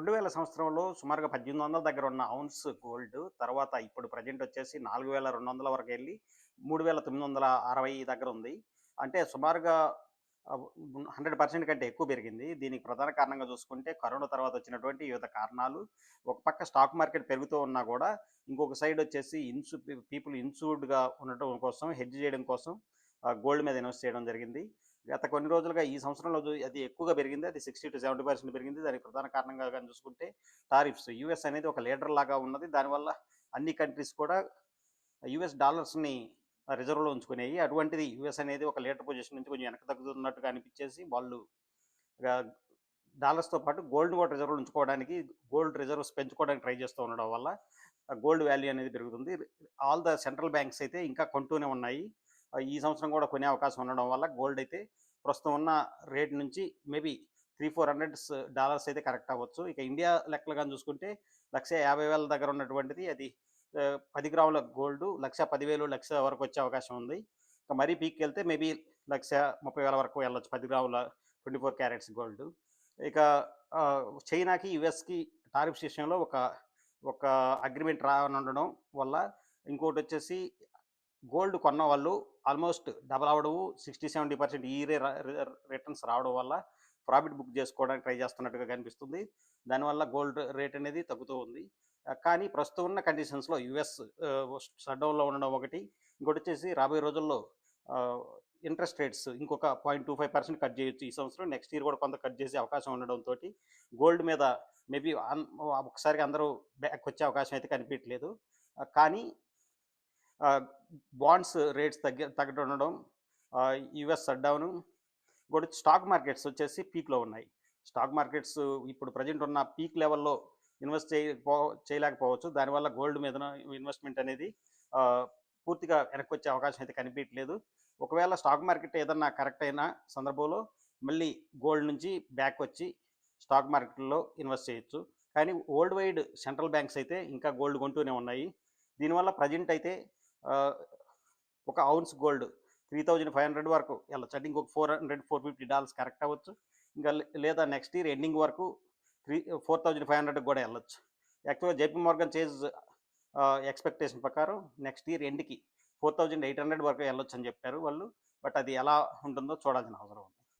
రెండు వేల సంవత్సరంలో సుమారుగా పద్దెనిమిది వందల దగ్గర ఉన్న ఔన్స్ గోల్డ్ తర్వాత ఇప్పుడు ప్రజెంట్ వచ్చేసి నాలుగు వేల రెండు వందల వరకు వెళ్ళి మూడు వేల తొమ్మిది వందల అరవై దగ్గర ఉంది. అంటే సుమారుగా హండ్రెడ్ పర్సెంట్ కంటే ఎక్కువ పెరిగింది. దీనికి ప్రధాన కారణంగా చూసుకుంటే కరోనా తర్వాత వచ్చినటువంటి వివిధ కారణాలు. ఒక పక్క స్టాక్ మార్కెట్ పెరుగుతూ ఉన్నా కూడా ఇంకొక సైడ్ వచ్చేసి ఇన్సూ పీపుల్ ఇన్సూర్డ్గా ఉండటం కోసం హెడ్జ్ చేయడం కోసం గోల్డ్ మీద ఇన్వెస్ట్ చేయడం జరిగింది. గత కొన్ని రోజులుగా ఈ సంవత్సరంలో అది ఎక్కువగా పెరిగింది. అది సిక్స్టీ టు సెవెంటీ పర్సెంట్ పెరిగింది. దానికి ప్రధాన కారణంగా కానీ చూసుకుంటే టారిఫ్స్. యూఎస్ అనేది ఒక లీడర్ లాగా ఉన్నది. దానివల్ల అన్ని కంట్రీస్ కూడా యుఎస్ డాలర్స్ని రిజర్వ్లో ఉంచుకునేవి అటువంటిది యుఎస్ అనేది ఒక లీడర్ పొజిషన్ నుంచి కొంచెం వెనక తగ్గుతున్నట్టుగా అనిపించేసి వాళ్ళు డాలర్స్తో పాటు గోల్డ్ కూడా రిజర్వ్ ఉంచుకోవడానికి గోల్డ్ రిజర్వ్స్ పెంచుకోవడానికి ట్రై చేస్తూ ఉండడం వల్ల గోల్డ్ వాల్యూ అనేది పెరుగుతుంది. ఆల్ ద సెంట్రల్ బ్యాంక్స్ అయితే ఇంకా కొంటూనే ఉన్నాయి. ఈ సంవత్సరం కూడా కొనే అవకాశం ఉండడం వల్ల గోల్డ్ అయితే ప్రస్తుతం ఉన్న రేట్ నుంచి maybe three four hundred dollars అయితే కరెక్ట్ అవ్వచ్చు. ఇక ఇండియా లెక్కలుగా చూసుకుంటే లక్ష యాభై వేల దగ్గర ఉన్నటువంటిది అది పది గ్రాముల గోల్డ్ లక్ష పదివేలు లక్ష వరకు వచ్చే అవకాశం ఉంది. ఇక మరీ పీక్కి వెళ్తే మేబీ లక్ష ముప్పై వేల వరకు వెళ్ళొచ్చు పది గ్రాముల ట్వంటీ ఫోర్ క్యారెట్స్ గోల్డ్. ఇక చైనాకి యుఎస్కి టారిఫ్ విషయంలో ఒక ఒక అగ్రిమెంట్ రానుండడం వల్ల ఇంకోటి వచ్చేసి గోల్డ్ కొన్న వాళ్ళు ఆల్మోస్ట్ డబల్ అవడవు సిక్స్టీ సెవెంటీ పర్సెంట్ ఈ రిటర్న్స్ రావడం వల్ల ప్రాఫిట్ బుక్ చేసుకోవడానికి ట్రై చేస్తున్నట్టుగా కనిపిస్తుంది. దానివల్ల గోల్డ్ రేట్ అనేది తగ్గుతూ ఉంది. కానీ ప్రస్తుతం ఉన్న కండిషన్స్లో యుఎస్ షట్డౌన్లో ఉండడం ఒకటి. ఇంకోటి వచ్చేసి రాబోయే రోజుల్లో ఇంట్రెస్ట్ రేట్స్ ఇంకొక point two five percent cut చేయొచ్చు. ఈ సంవత్సరం నెక్స్ట్ ఇయర్ కూడా కొంత కట్ చేసే అవకాశం ఉండడంతో గోల్డ్ మీద మేబీ ఒకసారి అందరూ బ్యాక్ వచ్చే అవకాశం అయితే కనిపించట్లేదు. కానీ బాండ్స్ రేట్స్ తగ్గి తగ్గడం ఉండడం యుఎస్ షట్డౌన్ కూడా స్టాక్ మార్కెట్స్ వచ్చేసి పీక్లో ఉన్నాయి. స్టాక్ మార్కెట్స్ ఇప్పుడు ప్రజెంట్ ఉన్న పీక్ లెవెల్లో ఇన్వెస్ట్ చేయకపో చేయలేకపోవచ్చు. దానివల్ల గోల్డ్ మీద ఇన్వెస్ట్మెంట్ అనేది పూర్తిగా వెనక్కి వచ్చే అవకాశం అయితే కనిపించట్లేదు. ఒకవేళ స్టాక్ మార్కెట్ ఏదన్నా కరెక్ట్ అయిన సందర్భంలో మళ్ళీ గోల్డ్ నుంచి బ్యాక్ వచ్చి స్టాక్ మార్కెట్లో ఇన్వెస్ట్ చేయొచ్చు. కానీ వరల్డ్ వైడ్ సెంట్రల్ బ్యాంక్స్ అయితే ఇంకా గోల్డ్ కొంటూనే ఉన్నాయి. దీనివల్ల ప్రజెంట్ అయితే ఒక ounce gold three thousand five hundred వరకు. వెళ్ళచ్చు అంటే ఇంకొక four hundred four fifty dollars correct అవ్వచ్చు. ఇంకా లేదా నెక్స్ట్ ఇయర్ ఎండింగ్ వరకు three four thousand five hundred కూడా వెళ్ళచ్చు. యాక్చువల్గా జేపీ మార్గన్ చేజ్ ఎక్స్పెక్టేషన్ ప్రకారం నెక్స్ట్ ఇయర్ ఎండ్కి ఫోర్ థౌజండ్ ఎయిట్ హండ్రెడ్ వరకు వెళ్ళొచ్చు అని చెప్పారు వాళ్ళు. బట్ అది ఎలా ఉంటుందో చూడాల్సిన అవసరం ఉంది.